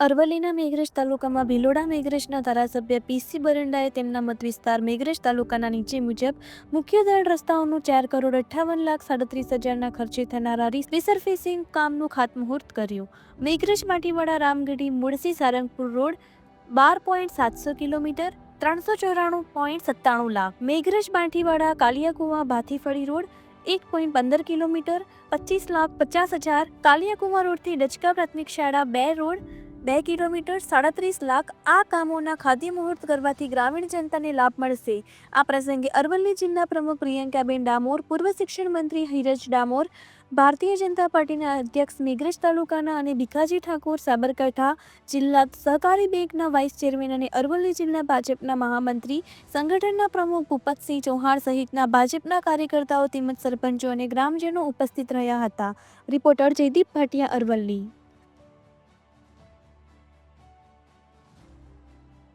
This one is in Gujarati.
અરવલ્લીના મેઘરજ તાલુકામાં ભિલોડા મેઘરજના ધારાસભ્ય પીસી બરંડાએ તેમના મત વિસ્તાર મેઘરજ તાલુકાના નીચે મુજબ મુખ્ય દળ રસ્તાઓનું ચાર કરોડ અઠ્ઠાવન લાખ સાડત્રીસ હજારના ખર્ચે થનારા રિસર્ફેસિંગ કામનું ખાતમુહૂર્ત કર્યું. મેઘરજ માટીવાડા રામગઢી મુળસી સારંગપુર રોડ બાર પોઈન્ટ સાતસો કિલોમીટર, ત્રણસો ચોરાણું પોઈન્ટ સત્તાણું લાખ. મેઘરજ બાંઠીવાડા કાલિયાકુવા ભાથીફળી રોડ એક પોઈન્ટ પંદર કિલોમીટર, પચીસ લાખ પચાસ હજાર. કાલિયાકુવા રોડથી ડચકા પ્રાથમિક શાળા બે રોડ બે કિલોમીટર સાડત્રીસ લાખ આ કામોના ખાદ્ય મુહૂર્ત કરવાથી ગ્રામીણ જનતાને લાભ મળશે. આ પ્રસંગે અરવલ્લી જિલ્લા પ્રમુખ પ્રિયંકાબેન ડામોર, પૂર્વ શિક્ષણ મંત્રી હીરજ ડામોર, ભારતીય જનતા પાર્ટીના અધ્યક્ષ મેઘરજ તાલુકાના અને ભીખાજી ઠાકોર સાબરકાંઠા જિલ્લા સહકારી બેંકના વાઇસ ચેરમેન અને અરવલ્લી જિલ્લા ભાજપના મહામંત્રી, સંગઠનના પ્રમુખ ભૂપતસિંહ ચૌહાણ સહિતના ભાજપના કાર્યકર્તાઓ તેમજ સરપંચો અને ગ્રામજનો ઉપસ્થિત રહ્યા હતા. રિપોર્ટર જયદીપ ભાટિયા, અરવલ્લી.